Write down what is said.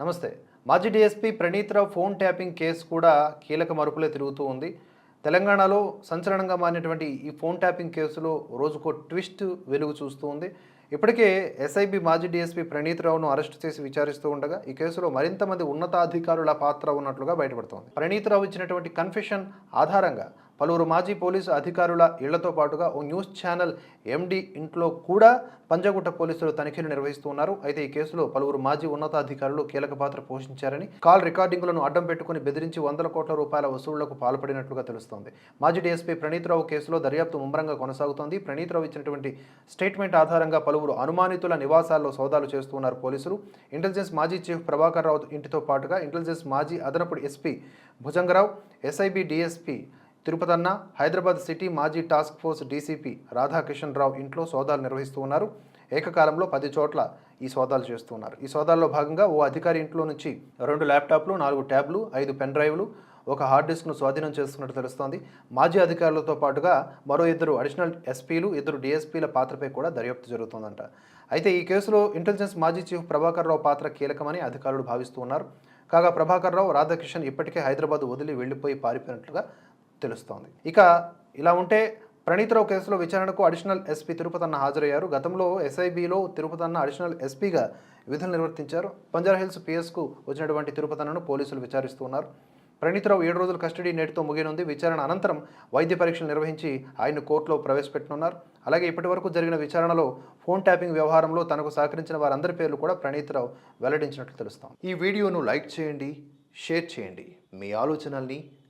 నమస్తే. మాజీ DSP Praneethrao phone tapping case కూడా కీలక మరుపులే తిరుగుతూ ఉంది. తెలంగాణలో సంచలనంగా మారినటువంటి ఈ ఫోన్ ట్యాపింగ్ కేసులో రోజుకో ట్విస్ట్ వెలుగు చూస్తూ ఉంది. ఇప్పటికే ఎస్ఐబి మాజీ డీఎస్పీ ప్రణీత్రావును అరెస్టు చేసి విచారిస్తూ ఉండగా ఈ కేసులో మరింత మంది ఉన్నతాధికారుల పాత్ర ఉన్నట్లుగా బయటపడుతోంది. ప్రణీత్రావు ఇచ్చినటువంటి కన్ఫెషన్ ఆధారంగా పలువురు మాజీ పోలీసు అధికారుల ఇళ్ళతో పాటుగా ఓ న్యూస్ ఛానల్ ఎండీ ఇంట్లో కూడా పంజగుట్ట పోలీసులు తనిఖీలు నిర్వహిస్తున్నారు అయితే ఈ కేసులో పలువురు మాజీ ఉన్నతాధికారులు కీలక పాత్ర పోషించారని కాల్ రికార్డింగులను అడ్డం పెట్టుకుని బెదిరించి వందల కోట్ల రూపాయల వసూళ్ళకు పాల్పడినట్లుగా తెలుస్తోంది. మాజీ డీఎస్పీ ప్రణీత్రావు కేసులో దర్యాప్తు ముమ్మరంగా కొనసాగుతోంది. ప్రణీత్రావు ఇచ్చినటువంటి స్టేట్మెంట్ ఆధారంగా పలువురు అనుమానితుల నివాసాల్లో సోదాలు చేస్తున్నారు పోలీసులు. ఇంటెలిజెన్స్ మాజీ చీఫ్ ప్రభాకర్ రావు ఇంటితో పాటుగా ఇంటెలిజెన్స్ మాజీ అదనపు SP Bhujangarao SIB DSP Tirupatanna Hyderabad city మాజీ task force DCP Radhakishan Rao ఇంట్లో సోదాలు నిర్వహిస్తూ ఉన్నారు. ఏకకాలంలో పది చోట్ల ఈ సోదాలు చేస్తూ ఉన్నారు. ఈ సోదాల్లో భాగంగా ఓ అధికారి ఇంట్లో నుంచి రెండు ల్యాప్టాప్లు నాలుగు ట్యాబ్లు ఐదు పెన్ డ్రైవ్లు ఒక హార్డ్ డిస్క్ను స్వాధీనం చేసుకున్నట్టు తెలుస్తోంది. మాజీ అధికారులతో పాటుగా మరో ఇద్దరు అడిషనల్ ఎస్పీలు ఇద్దరు డీఎస్పీల పాత్రపై కూడా దర్యాప్తు జరుగుతోందంట. అయితే ఈ కేసులో ఇంటెలిజెన్స్ మాజీ చీఫ్ ప్రభాకర్ రావు పాత్ర కీలకమని అధికారులు భావిస్తూ ఉన్నారు. కాగా ప్రభాకర్ రావు రాధాకిషన్ ఇప్పటికే హైదరాబాద్ వదిలి వెళ్ళిపోయి పారిపోయినట్లుగా తెలుస్తోంది. ఇక ఇలా ఉంటే ప్రణీతరావు కేసులో విచారణకు అడిషనల్ ఎస్పీ తిరుపతన్న హాజరయ్యారు. గతంలో ఎస్ఐబిలో తిరుపతన్న అడిషనల్ ఎస్పీగా విధులు నిర్వర్తించారు. బంజారాహిల్స్ పిఎస్కు వచ్చినటువంటి తిరుపతన్నను పోలీసులు విచారిస్తున్నారు ప్రణీతరావు ఏడు రోజుల కస్టడీ నేటితో ముగినుంది విచారణ అనంతరం వైద్య పరీక్షలు నిర్వహించి ఆయన కోర్టులో ప్రవేశపెట్టనున్నారు అలాగే ఇప్పటివరకు జరిగిన విచారణలో ఫోన్ ట్యాపింగ్ వ్యవహారంలో తనకు సహకరించిన వారందరి పేర్లు కూడా ప్రణీతరావు వెల్లడించినట్లు తెలుస్తాం ఈ వీడియోను లైక్ చేయండి షేర్ చేయండి. మీ ఆలోచనల్ని